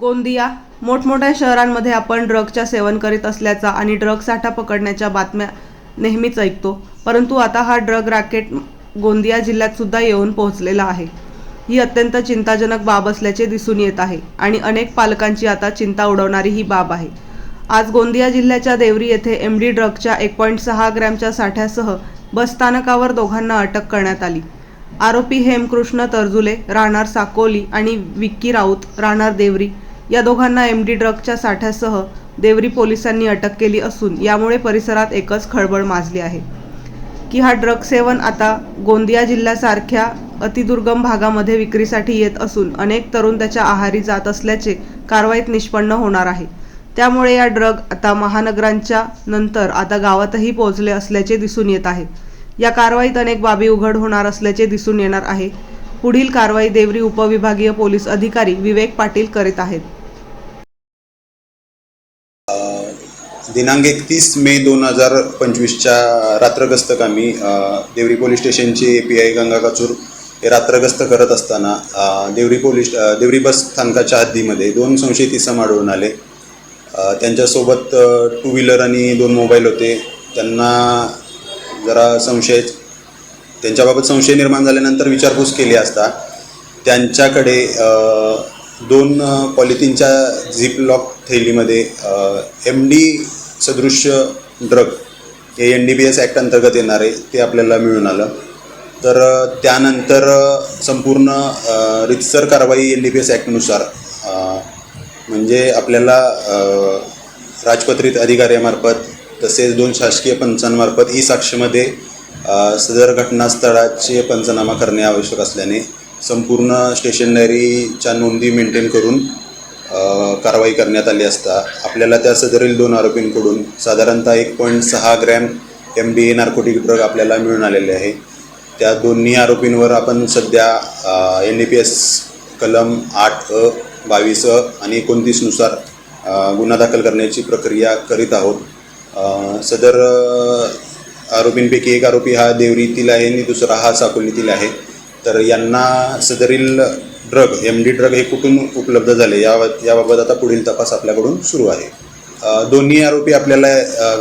गोंदिया. मोठमोठ्या शहरांमध्ये आपण ड्रगच्या सेवन करीत असल्याचा आणि ड्रग साठा पकडण्याच्या बातम्या नेहमीच ऐकतो. परंतु आता हा ड्रग रॅकेट गोंदिया जिल्ह्यात सुद्धा येऊन पोहोचलेला आहे. ही अत्यंत चिंताजनक बाब असल्याचे दिसून येत आहे आणि अनेक पालकांची आता चिंता उडवणारी ही बाब आहे. आज गोंदिया जिल्ह्याच्या देवरी येथे एम डी ड्रगच्या एक पॉईंट सहा ग्रॅमच्या साठ्यासह बस स्थानकावर दोघांना अटक करण्यात आली. आरोपी हेमकृष्ण तरजुले राहणार साकोली आणि विक्की राऊत राहणार देवरी. या दोघांना एम डी ड्रगच्या साठ्यासह देवरी पोलिसांनी अटक केली असून यामुळे परिसरात एकच खळबळ माजली आहे. की हा ड्रग सेवन आता गोंदिया जिल्ह्यासारख्या अतिदुर्गम भागामध्ये विक्रीसाठी येत असून अनेक तरुण त्याच्या आहारी जात असल्याचे कारवाईत निष्पन्न होणार आहे. त्यामुळे या ड्रग आता महानगरांच्या नंतर आता गावातही पोहोचले असल्याचे दिसून येत आहे. या कारवाईत अनेक बाबी उघड होणार असल्याचे दिसून येणार आहे. पुढील कारवाई देवरी उपविभागीय पोलीस अधिकारी विवेक पाटील करीत आहेत. दिनांक एकतीस मे दोन हजार पंचवीसच्या रात्रगस्त कामी देवरी पोलीस स्टेशनचे A P I Ganga Kachur हे रात्रगस्त करत असताना देवरी पोलीस देवरी बस स्थानकाच्या हद्दीमध्ये दोन संशयित इसम आढळून आले. त्यांच्यासोबत टू व्हीलर आणि दोन मोबाईल होते. त्यांना जरा संशय त्यांच्याबाबत संशय निर्माण झाल्यानंतर विचारपूस केली असता त्यांच्याकडे दोन पॉलिथिनच्या झिप लॉक थैलीमध्ये एम डी सदृश्य ड्रग हे N D B S act अंतर्गत येणारे ते आपल्याला मिळून आलं. तर त्यानंतर संपूर्ण रितसर कारवाई एन डी बी एस ॲक्टनुसार म्हणजे आपल्याला राजपत्रित अधिकाऱ्यामार्फत तसेच दोन शासकीय पंचांमार्फत ई साक्षीमध्ये सदर घटनास्थळाचे पंचनामा करणे आवश्यक असल्याने संपूर्ण स्टेशनरीच्या नोंदी मेंटेन करून कारवाई करण्यात आली असता आपल्याला त्या सदरील दोन आरोपींकडून साधारणतः एक पॉईंट सहा gram M D a narcotic drug आपल्याला मिळून आलेले आहे. त्या दोन्ही आरोपींवर आपण सध्या एन डी पी एस कलम आठ अ बावीस अ आणि एकोणतीसनुसार गुन्हा दाखल करण्याची प्रक्रिया करीत आहोत. सदर आरोपींपैकी एक आरोपी हा देवरीतील आहे आणि दुसरा हा साकोलीतील आहे. तर यांना सदरील ड्रग एम डी ड्रग हे कुठून उपलब्ध झाले? या याबाबत आता पुढील तपास आपल्याकडून सुरू आहे. दोन्ही आरोपी आपल्याला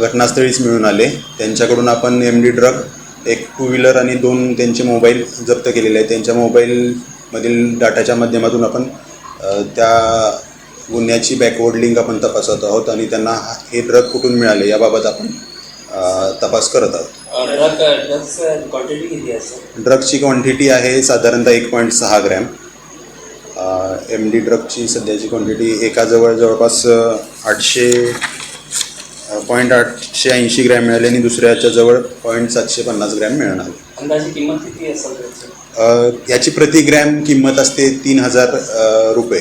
घटनास्थळीच मिळून आले. त्यांच्याकडून आपण एम डी ड्रग एक टू व्हीलर आणि दोन त्यांचे मोबाईल जप्त केलेले आहेत. त्यांच्या मोबाईलमधील डाटाच्या माध्यमातून आपण त्या गुन्ह्याची बॅकवर्ड लिंक आपण तपासत आहोत आणि त्यांना हा- हे ड्रग कुठून मिळाले याबाबत आपण तपास करत आहोत. ड्रग ड्रग्स क्वांटिटी किती असते ड्रगची क्वांटिटी आहे साधारणतः एक पॉईंट सहा ग्रॅम एम डी ड्रगची सध्याची क्वांटिटी एकाजवळ जवळपास अ, आठशे पॉईंट आठशे ऐंशी ग्रॅम मिळाले आणि दुसऱ्याच्या जवळ पॉईंट सातशे पन्नास ग्रॅम मिळणार. अंदाजे किंमत किती असेल त्याची? अ, याची प्रति ग्रॅम किंमत असते तीन हजार अ, रुपये.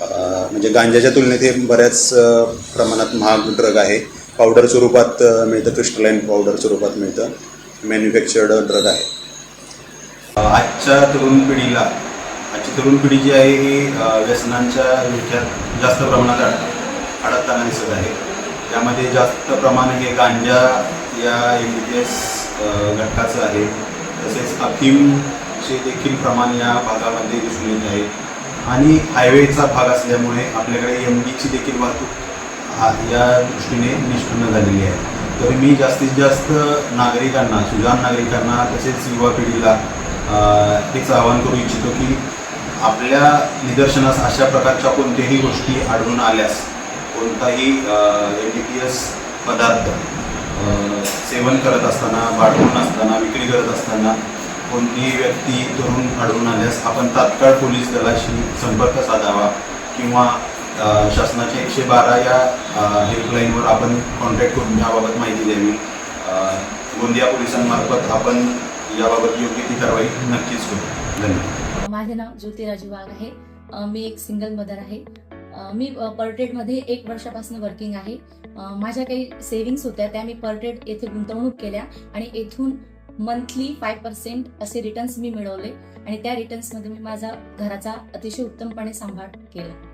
अ, म्हणजे गांजाच्या तुलनेत हे बऱ्याच अ, प्रमाणात महाग ड्रग आहे. पावडर स्वरूपात मिळतं क्रिस्टलाईन पावडर स्वरूपात मिळतं. मॅन्युफॅक्चर्ड ड्रग आहे. आजच्या तरुण पिढीला आजची तरुण पिढी जी आहे ही व्यसनांच्या विचार जास्त प्रमाणात अड अडकताना दिसत आहे. त्यामध्ये जास्त प्रमाण हे गांजा या एम बी एस घटकाचं आहे. तसेच अफीमचे देखील प्रमाण या भागामध्ये दिसून येत आहे. आणि हायवेचा भाग असल्यामुळे आपल्याकडे एम बीची देखील वाहतूक या दृष्टीने निष्पन्न झालेली आहे. तर मी जास्तीत जास्त नागरिकांना सुजाण नागरिकांना तसेच युवा पिढीला अ, हेच आवाहन करू इच्छितो की आपल्या निदर्शनास अशा प्रकारच्या कोणत्याही गोष्टी आढळून आल्यास कोणताही एन डी पी एस पदार्थ सेवन करत असताना बाळगून असताना विक्री करत असताना कोणतीही व्यक्ती तरुण आढळून आल्यास आपण तात्काळ पोलीस दलाशी संपर्क साधावा किंवा शासनाच्या एकशे बारा या हेल्पलाईनवर आपण कॉन्टॅक्ट करून याबाबत माहिती द्यावी. गोंदिया पोलिसांमार्फत आपण याबाबत योग्य ती कारवाई नक्कीच करू. धन्यवाद. माझे नाव ज्योती राजू वाघ आहे. मी एक सिंगल मदर आहे. मी अ, एक वर्षापासून वर्किंग आहे. माझ्या काही सेव्हिंग्स होत्या त्या मी पर्टेड येथे गुंतवणूक केल्या आणि येथून मंथली फाय पर्सेंट असे रिटर्न्स मी मिळवले आणि त्या रिटर्न्समध्ये मी माझा घराचा अतिशय उत्तमपणे सांभाळ केला.